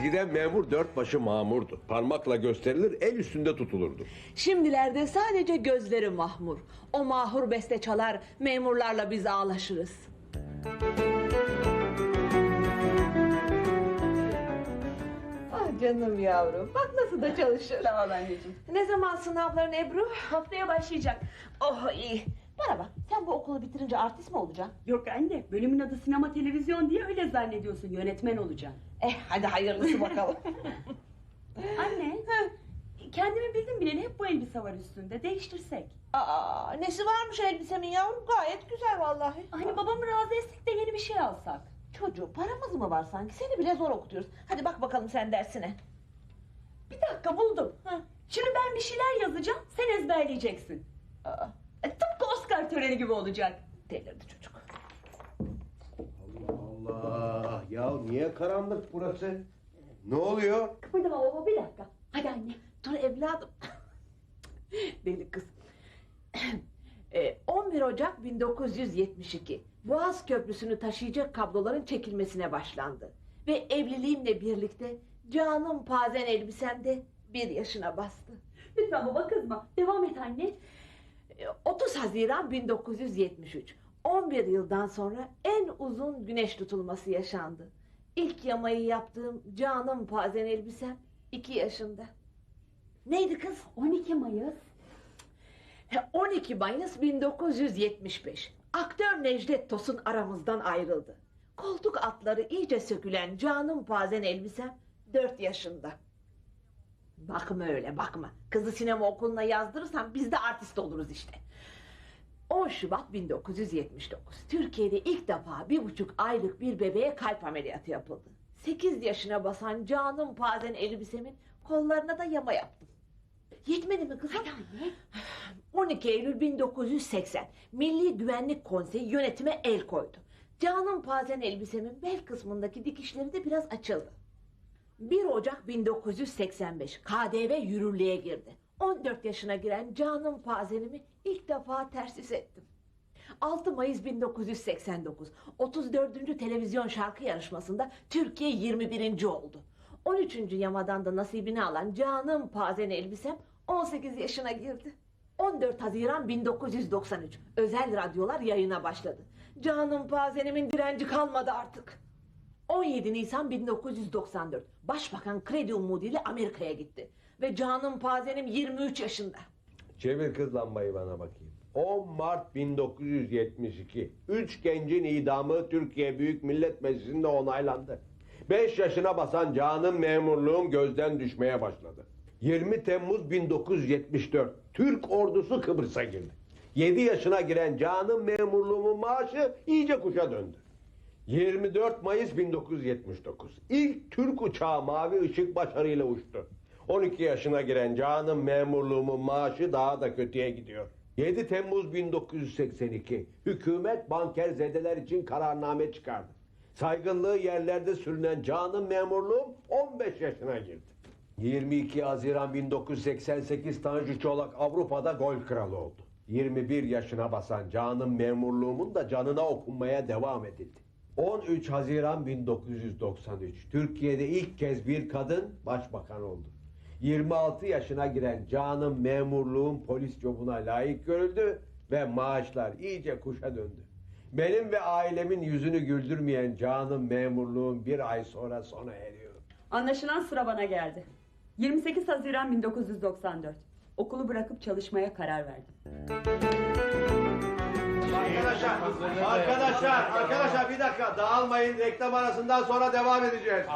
Eskiden memur dört başı mamurdu. Parmakla gösterilir, el üstünde tutulurdu. Şimdilerde sadece gözleri mahmur. O mahur beste çalar, memurlarla biz ağlaşırız. Ah canım yavrum, bak nasıl da çalışır. Sağ ol anneciğim. Ne zaman sınavların Ebru? Haftaya başlayacak. Oh iyi. Bana bak, sen bu okulu bitirince artist mi olacaksın? Yok anne, bölümün adı sinema televizyon diye öyle zannediyorsun. Yönetmen olacaksın. Eh hadi hayırlısı bakalım. Anne, kendimi bildim bileli hep bu elbise var üstünde. Değiştirsek. Aa, nesi varmış elbisemin yavrum? Gayet güzel vallahi. Hani babamı razı etsek de yeni bir şey alsak. Çocuğu paramız mı var sanki? Seni bile zor okutuyoruz. Hadi bak bakalım sen dersine. Bir dakika buldum. Şimdi ben bir şeyler yazacağım, sen ezberleyeceksin. Aa, töreni gibi olacak. delirdi çocuk. Allah Allah! Ya niye karanlık burası? Ne oluyor? Kıpırdama baba bir dakika. Hadi anne. Dur evladım. Deli kız. E, 11 Ocak 1972 Boğaz Köprüsü'nü taşıyacak kabloların çekilmesine başlandı. Ve evliliğimle birlikte canım pazen elbisem de bir yaşına bastı. Lütfen baba kızma. Devam et anne. E, 30 Haziran 1973 11 yıldan sonra en uzun güneş tutulması yaşandı. İlk yamayı yaptığım canım pazen elbisem 2 yaşında. Neydi kız? 12 Mayıs. He, 12 Mayıs 1975. Aktör Necdet Tosun aramızdan ayrıldı. Koltuk atları iyice sökülen canım pazen elbisem 4 yaşında. Bakma öyle bakma. Kızı sinema okuluna yazdırırsam biz de artist oluruz işte. 10 Şubat 1979. Türkiye'de ilk defa bir buçuk aylık bir bebeğe kalp ameliyatı yapıldı. 8 yaşına basan canım pazen elbisemin kollarına da yama yaptım. Yetmedi mi kızım? Hadi anne. 12 Eylül 1980 Milli Güvenlik Konseyi yönetime el koydu. Canım pazen elbisemin bel kısmındaki dikişleri de biraz açıldı. 1 Ocak 1985 KDV yürürlüğe girdi. 14 yaşına giren canım pazenimi ilk defa tersis ettim. 6 Mayıs 1989 34. televizyon şarkı yarışmasında Türkiye 21. oldu. 13. yamadan da nasibini alan canım pazen elbisem 18 yaşına girdi. 14 Haziran 1993 özel radyolar yayına başladı. Canım pazenimin direnci kalmadı artık. 17 Nisan 1994 Başbakan kredi umuduyla Amerika'ya gitti. Ve canım pazenim 23 yaşında. Çevir kız lambayı bana bakayım. 10 Mart 1972. Üç gencin idamı Türkiye Büyük Millet Meclisi'nde onaylandı. 5 yaşına basan canım memurluğum gözden düşmeye başladı. 20 Temmuz 1974. Türk ordusu Kıbrıs'a girdi. 7 yaşına giren canım memurluğumun maaşı iyice kuşa döndü. 24 Mayıs 1979. İlk Türk uçağı mavi ışık başarıyla uçtu. 12 yaşına giren canım memurluğumun maaşı daha da kötüye gidiyor. 7 Temmuz 1982. Hükümet banker zedeler için kararname çıkardı. Saygınlığı yerlerde sürünen canım memurluğum 15 yaşına girdi. 22 Haziran 1988 Tanju Çolak Avrupa'da gol kralı oldu. 21 yaşına basan canım memurluğumun da canına okunmaya devam edildi. 13 Haziran 1993 Türkiye'de ilk kez bir kadın başbakan oldu. 26 yaşına giren canım memurluğum polis jobuna layık görüldü ve maaşlar iyice kuşa döndü. Benim ve ailemin yüzünü güldürmeyen canım memurluğum bir ay sonra sona eriyor. Anlaşılan sıra bana geldi. 28 Haziran 1994. Okulu bırakıp çalışmaya karar verdim. Arkadaşlar, arkadaşlar, arkadaşlar bir dakika dağılmayın reklam arasından sonra devam edeceğiz.